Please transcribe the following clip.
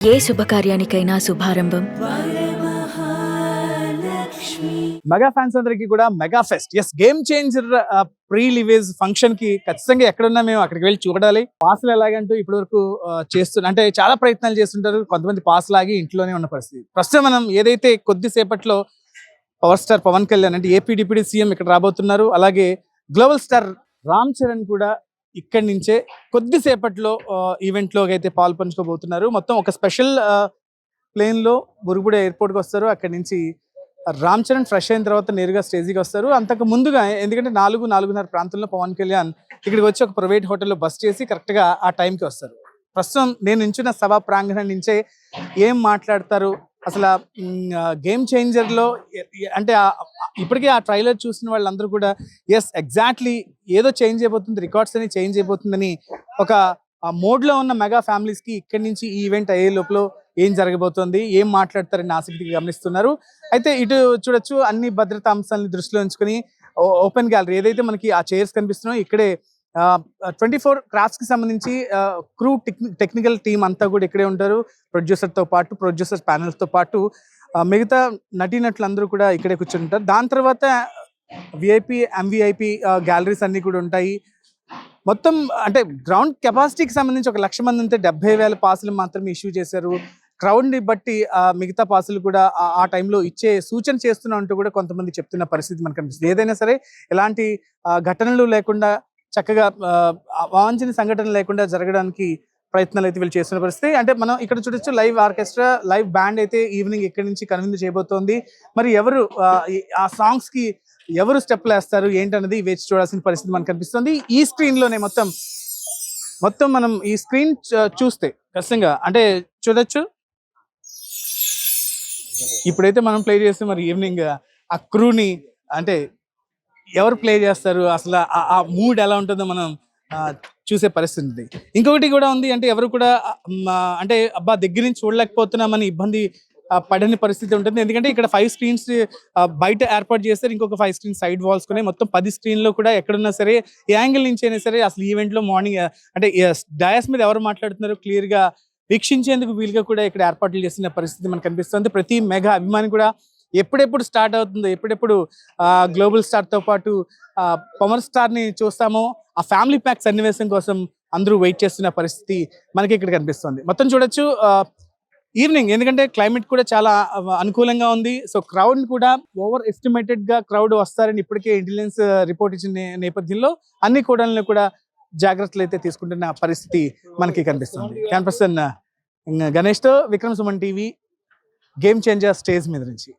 ఏ శుభకార్యానికైనా శుభారంభం. Mega fans అందరికి కూడా mega fest. Yes game changer pre release ఫంక్షన్కి ఖచ్చితంగా ఎక్కడున్నా మేము అక్కడికి వెళ్ళి చూడాలి. పాసులు ఎలాగంటూ ఇప్పటి వరకు uh, చేస్తున్న అంటే చాలా ప్రయత్నాలు చేస్తుంటారు. కొంతమంది పాస్ లాగి ఇంట్లోనే ఉన్న పరిస్థితి. ప్రస్తుతం మనం ఏదైతే కొద్దిసేపట్లో పవర్ స్టార్ పవన్ కళ్యాణ్ అంటే ఏపీ డిప్యూటీ సీఎం ఇక్కడ రాబోతున్నారు. అలాగే గ్లోబల్ స్టార్ రామ్ చరణ్ కూడా ఇక్కడి నుంచే కొద్దిసేపట్లో ఈవెంట్లోకి అయితే పాల్పంచుకోబోతున్నారు మొత్తం ఒక స్పెషల్ ప్లేన్లో బురుగుడ వస్తారు. అక్కడి నుంచి రామ్ చరణ్ ఫ్రెష్ అయిన తర్వాత నేరుగా స్టేజీకి వస్తారు. అంతకు ముందుగా ఎందుకంటే నాలుగు నాలుగున్నర ప్రాంతంలో పవన్ కళ్యాణ్ ఇక్కడికి వచ్చి ఒక ప్రైవేట్ హోటల్లో బస్ చేసి కరెక్ట్గా ఆ టైంకి వస్తారు. ప్రస్తుతం నేను నించున్న సభా ప్రాంగణం నుంచే ఏం మాట్లాడతారు అసలు గేమ్ చేంజర్లో అంటే ఆ- ఇప్పటికే ఆ ట్రైలర్ చూసిన వాళ్ళందరూ కూడా ఎస్ ఎగ్జాక్ట్లీ ఏదో చేంజ్ అయిపోతుంది రికార్డ్స్ అని చేంజ్ అయిపోతుందని ఒక మోడ్లో ఉన్న మెగా ఫ్యామిలీస్కి ఇక్కడి నుంచి ఈ ఈవెంట్ అయ్యే లోపల ఏం జరగబోతోంది ఏం మాట్లాడతారని ఆసక్తిగా గమనిస్తున్నారు. అయితే ఇటు చూడొచ్చు అన్ని భద్రతా అంశాలని దృష్టిలో ఉంచుకొని ఓపెన్ గ్యాలరీ ఏదైతే మనకి ఆ చైర్స్ కనిపిస్తున్నాయో ఇక్కడే ట్వంటీ ఫోర్ క్రాఫ్ట్స్కి సంబంధించి క్రూ టెక్నికల్ టీం అంతా కూడా ఇక్కడే ఉంటారు. ప్రొడ్యూసర్తో పాటు ప్రొడ్యూసర్ ప్యానెల్స్తో పాటు మిగతా నటీనట్లు అందరూ కూడా ఇక్కడే కూర్చొని ఉంటారు. దాని తర్వాత విఐపి ఎంవిఐపి గ్యాలరీస్ అన్ని కూడా ఉంటాయి. మొత్తం అంటే గ్రౌండ్ కెపాసిటీకి సంబంధించి ఒక లక్ష మంది ఉంటే డెబ్బై వేల పాసులు మాత్రమే ఇష్యూ చేశారు. క్రౌడ్ని బట్టి మిగతా పాసులు కూడా ఆ- టైంలో ఇచ్చే సూచన చేస్తున్నా అంటూ కూడా కొంతమంది చెప్తున్న పరిస్థితి మనకు కనిపిస్తుంది. ఏదైనా సరే ఎలాంటి ఘటనలు లేకుండా చక్కగా ఆ, సంఘటన లేకుండా జరగడానికి ప్రయత్నాలు అయితే వీళ్ళు చేస్తున్న పరిస్థితి. అంటే మనం ఇక్కడ చూడొచ్చు లైవ్ ఆర్కెస్ట్రా లైవ్ బ్యాండ్ అయితే ఈవినింగ్ ఇక్కడి నుంచి కనువిందు చేయబోతోంది. మరి ఎవరు ఆ, ఆ సాంగ్స్కి ఎవరు స్టెప్లు వేస్తారు ఏంటన్నది వేచి చూడాల్సిన పరిస్థితి మనకు కనిపిస్తుంది. ఈ స్క్రీన్లోనే మొత్తం మొత్తం మనం ఈ స్క్రీన్ చూస్తే ఖచ్చితంగా అంటే చూడొచ్చు. ఇప్పుడైతే మనం ప్లే చేస్తే మరి ఈవినింగ్ ఆ క్రూని అంటే ఎవరు ప్లే చేస్తారు? అసలు ఆ- మూడ్ ఎలా ఉంటుందో మనం చూసే పరిస్థితి ఉంది. ఇంకొకటి కూడా ఉంది అంటే ఎవరు కూడా అంటే అబ్బా దగ్గర నుంచి చూడలేకపోతున్నామని ఇబ్బంది పడని పరిస్థితి ఉంటుంది. ఎందుకంటే ఇక్కడ ఫైవ్ స్క్రీన్స్ బయట ఏర్పాటు చేస్తారు. ఇంకొక ఫైవ్ స్క్రీన్ సైడ్ వాల్స్ కొని మొత్తం పది స్క్రీన్లో కూడా ఎక్కడున్నా సరే ఏ యాంగిల్ నుంచి అయినా సరే అసలు ఈవెంట్లో మార్నింగ్ అంటే డయాస్ మీద ఎవరు మాట్లాడుతున్నారో క్లియర్గా వీక్షించేందుకు వీలుగా కూడా ఇక్కడ ఏర్పాట్లు చేసిన పరిస్థితి మనకు కనిపిస్తుంది. ప్రతి మెగా అభిమాని కూడా ఎప్పుడెప్పుడు స్టార్ట్ అవుతుందో ఎప్పుడెప్పుడు గ్లోబల్ స్టార్తో పాటు పవర్ స్టార్ని చూస్తామో ఆ ఫ్యామిలీ ప్యాక్ సన్నివేశం కోసం అందరూ వెయిట్ చేస్తున్న పరిస్థితి మనకి ఇక్కడ కనిపిస్తుంది. మొత్తం చూడొచ్చు ఈవినింగ్ ఎందుకంటే క్లైమేట్ కూడా చాలా అనుకూలంగా ఉంది. సో క్రౌడ్ కూడా ఓవర్ ఎస్టిమేటెడ్గా క్రౌడ్ వస్తారని ఇప్పటికే ఇంటెలిజెన్స్ రిపోర్ట్ ఇచ్చిన నేపథ్యంలో అన్ని కూడలను కూడా జాగ్రత్తలు అయితే తీసుకుంటున్న పరిస్థితి మనకి కనిపిస్తుంది. క్యాన్ person గణేష్తో Vikram Suman TV game changer stage మీద నుంచి.